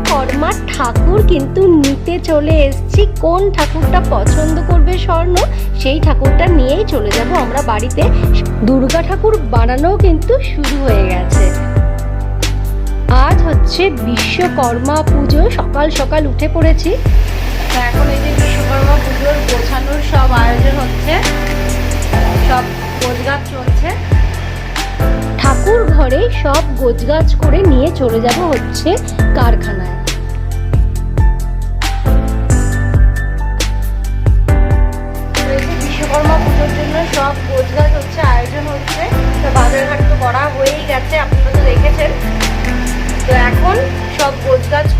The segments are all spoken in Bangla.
বিশ্বকর্মা ঠাকুর কিন্তু নিতে চলে এসেছি। কোন ঠাকুরটা পছন্দ করবে স্বর্ণ? সেই ঠাকুরটা নিয়েই চলে যাব আমরা বাড়িতে। দুর্গা ঠাকুর বানানোও কিন্তু শুরু হয়ে গেছে। আজ হচ্ছে বিশ্বকর্মা পুজো। সকাল সকাল উঠে পড়েছি। এখন এই যে বিশ্বকর্মা পুজোর গোছানোর সব আয়োজন হচ্ছে, সব গোছগাছ চলছে। ঠাকুর ঘরে সব গোছগাছ করে নিয়ে চলে যাব হচ্ছে কারখানায়। বিশ্বকর্মা পুজোর জন্য সব হচ্ছে, আয়োজন হচ্ছে। বাজারঘাট তো হয়েই গেছে, আপনারা তো দেখেছেন। তো এখন সব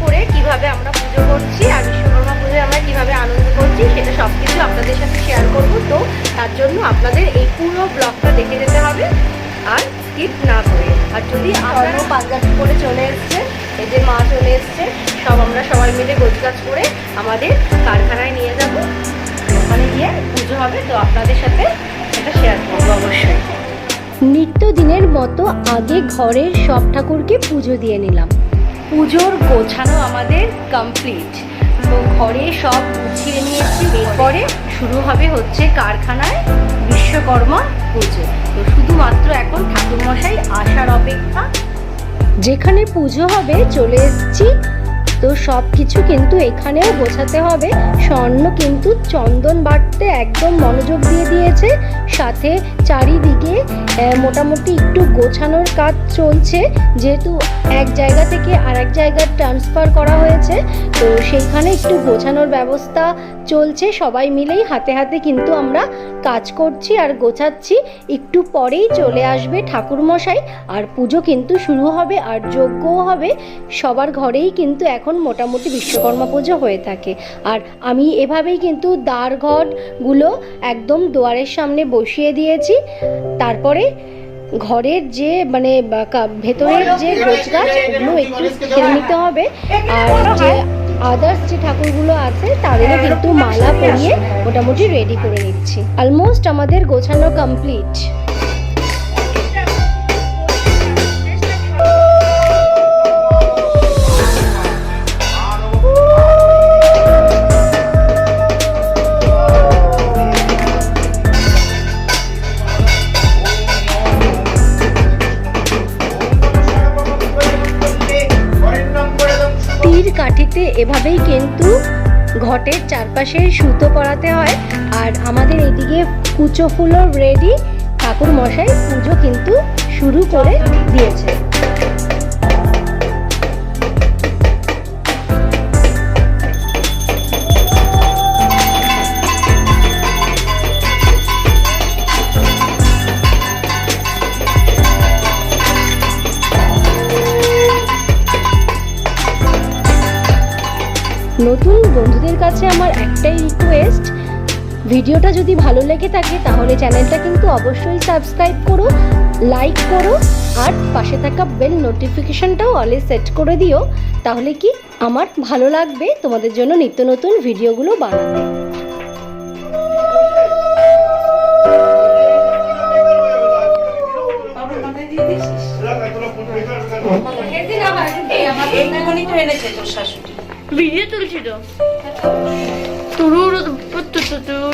করে কীভাবে আমরা পুজো করছি আর বিশ্বকর্মা পুজোয় আমরা কীভাবে আনন্দ করছি, সেটা সব কিছু আপনাদের সাথে শেয়ার করব। তো তার জন্য আপনাদের এই পুরো ব্লগটা দেখে যেতে হবে। আর স্কিপ না করে। আর যদি স্বর্ণ পাঞ্জাবি করে চলে এসছে এই যে মা চলে এসছে সব আমরা সবাই মিলে গোছগাছ করে আমাদের কারখানায় নিয়ে যাব। ওখানে গিয়ে পুজো হবে তো আপনাদের সাথে এটা শেয়ার করব অবশ্যই। নিত্যদিনের মতো আগে ঘরের সব ঠাকুরকে পুজো দিয়ে নিলাম। পুজোর গোছানো আমাদের কমপ্লিট তো ঘরে সব গুছিয়ে নিয়েছি। এরপরে শুরু হবে হচ্ছে কারখানায় বিশ্বকর্মা পুজো। তো শুধুমাত্র এখন ঠাকুরমশাই আসার অপেক্ষা। যেখানে পুজো হবে চলে এসেছি তো সব কিছু কিন্তু এখানেও গোছাতে হবে। স্বর্ণ কিন্তু চন্দন বাটতে একদম মনোযোগ দিয়ে দিয়েছে। সাথে চারিদিকে মোটামুটি একটু গোছানোর কাজ চলছে। যেহেতু এক জায়গা থেকে আর এক জায়গায় ট্রান্সফার করা হয়েছে, তো সেইখানে একটু গোছানোর ব্যবস্থা চলছে। সবাই মিলেই হাতে হাতে কিন্তু আমরা কাজ করছি আর গোছাচ্ছি। একটু পরেই চলে আসবে ঠাকুরমশাই। আর পুজো কিন্তু শুরু হবে আর যজ্ঞও হবে। সবার ঘরেই কিন্তু এখন মোটামুটি বিশ্বকর্মা পুজো হয়ে থাকে। আর আমি এভাবেই কিন্তু দ্বার ঘরগুলো একদম দুয়ারের সামনে বসিয়ে দিয়েছি। তারপরে ঘরের যে মানে ভেতরের যে গোছ গাছ ওগুলো একটু খেয়ে নিতে হবে। আর যে আদার্স যে ঠাকুরগুলো আছে, তাদেরও কিন্তু মালা পরিয়ে মোটামুটি রেডি করে নিচ্ছি। অলমোস্ট আমাদের গোছানো কমপ্লিট এভাবেই কিন্তু ঘটের চারপাশে সুতো পরাতে হয়। আর আমাদের এদিকে কুচো ফুলও রেডি ঠাকুর মশাই পুজো কিন্তু শুরু করে দিয়েছে। নতুন বন্ধুদের কাছে আমার একটাই রিকোয়েস্ট ভিডিওটা যদি ভালো লেগে থাকে তাহলে চ্যানেলটা কিন্তু অবশ্যই সাবস্ক্রাইব করো লাইক করো আর পাশে থাকা বেল নোটিফিকেশনটাও অলে সেট করে দিও তাহলে কি আমার ভালো লাগবে তোমাদের জন্য নিত্য নতুন ভিডিওগুলো বানাতে তোর শাশুড়ি ভিডিও তুলছি তো তুরু তুরু তুরু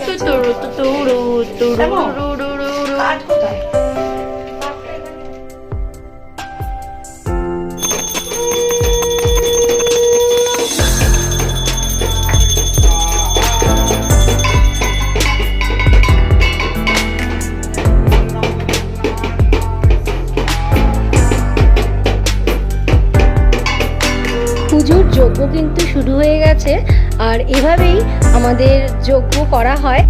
তুতু তুরু তুরু তুরু কিন্তু শুরু হয়ে গেছে আর এভাবেই আমাদের যজ্ঞ করা হয়।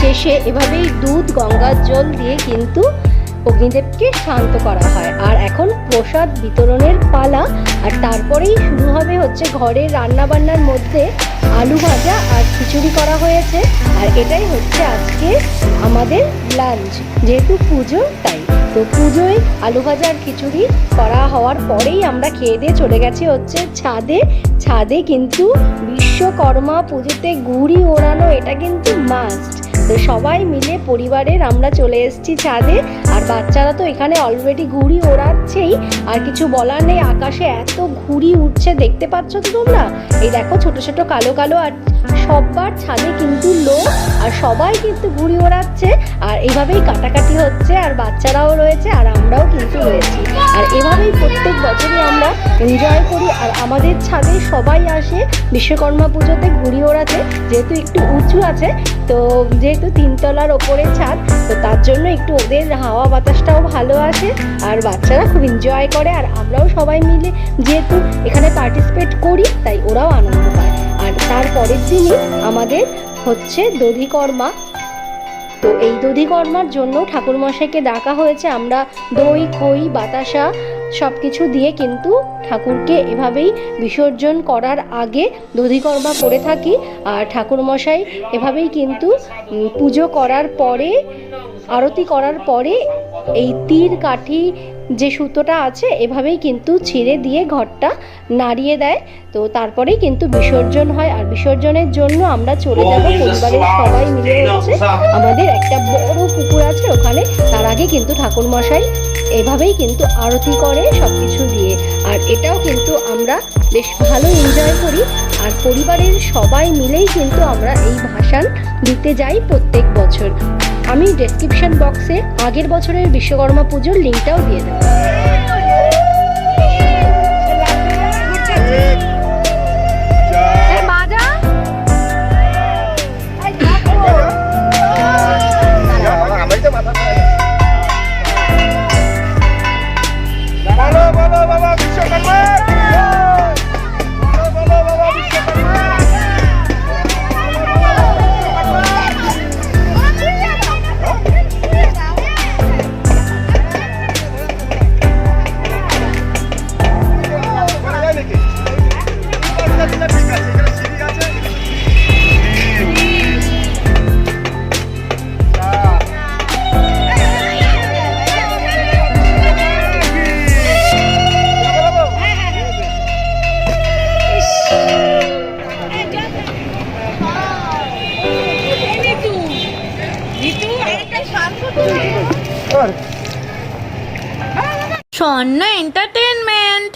শেষে এভাবেই দুধ, গঙ্গার জল দিয়ে কিন্তু অগ্নিদেবকে শান্ত করা হয়। আর এখন প্রসাদ বিতরণের পালা, আর তারপরেই শুরু হবে হচ্ছে ঘরের রান্না বান্নার মধ্যে আলু ভাজা আর খিচুড়ি করা হয়েছে। আর এটাই হচ্ছে আজকে আমাদের লাঞ্চ যেহেতু পুজো তাই তো পুজোয় আলু ভাজা আর খিচুড়ি করা হওয়ার পরেই আমরা খেয়ে দিয়ে চলে গেছি হচ্ছে ছাদে। ছাদে কিন্তু বিশ্বকর্মা পুজোতে ঘুড়ি ওড়ানো, এটা কিন্তু মাস্ট তো সবাই মিলে পরিবারের আমরা চলে এসেছি ছাদে। আর বাচ্চারা তো এখানে অলরেডি ঘুড়ি ওড়াচ্ছেই। আর কিছু বলার নেই, আকাশে এত ঘুড়ি উঠছে দেখতে পাচ্ছ তো তোমরা? এই দেখো ছোট ছোট কালো কালো, আর সবার ছাদে কিন্তু লোক, আর সবাই কিন্তু ঘুড়ি ওড়াচ্ছে। আর এইভাবেই কাটাকাটি হচ্ছে, আর বাচ্চারাও রয়েছে, আর আমরাও কিন্তু রয়েছি। বছরই আমরা এনজয় করি আর আমাদের ছাদে সবাই আসে বিশ্বকর্মা পুজোতে ঘুড়ি ওড়াতে, যেহেতু একটু উঁচু আছে, তো যেহেতু তিনতলার ওপরে ছাদ, তো তার জন্য একটু ওদের হাওয়া বাতাসটাও ভালো আসে আর বাচ্চারা খুব এনজয় করে আর আমরাও সবাই মিলে যেহেতু এখানে পার্টিসিপেট করি, তাই ওরাও আনন্দ পায়। আর তার পরের দিনই আমাদের হচ্ছে দধিকর্মা। তো এই দধিকর্মার জন্য ঠাকুরমশাইকে ডাকা হয়েছে। আমরা দই, খই, বাতাসা সব কিছু দিয়ে কিন্তু ঠাকুরকে এভাবেই বিসর্জন করার আগে দধিকর্মা করে থাকি আর ঠাকুরমশাই এভাবেই কিন্তু পুজো করার পরে, আরতি করার পরে এই তীর কাঠি যে সুতোটা আছে, এভাবেই কিন্তু ছিঁড়ে দিয়ে ঘরটা নাড়িয়ে দেয়। তো তারপরেই কিন্তু বিসর্জন হয়। আর বিসর্জনের জন্য আমরা চলে যাব পরিবারের সবাই মিলে হচ্ছে। আমাদের একটা বড় পুকুর আছে ওখানে তার আগে কিন্তু ঠাকুর মশাই এভাবেই কিন্তু আরতি করে সব কিছু দিয়ে। আর এটাও কিন্তু আমরা বেশ ভালো এনজয় করি। আর পরিবারের সবাই মিলেই কিন্তু আমরা এই ভাসান দিতে যাই প্রত্যেক বছর। আমি ডেসক্রিপশন বক্সে আগের বছরের বিশ্বকর্মা পুজোর লিঙ্কটাও দিয়ে দেবো। স্বর্ণ এন্টারটেনমেন্ট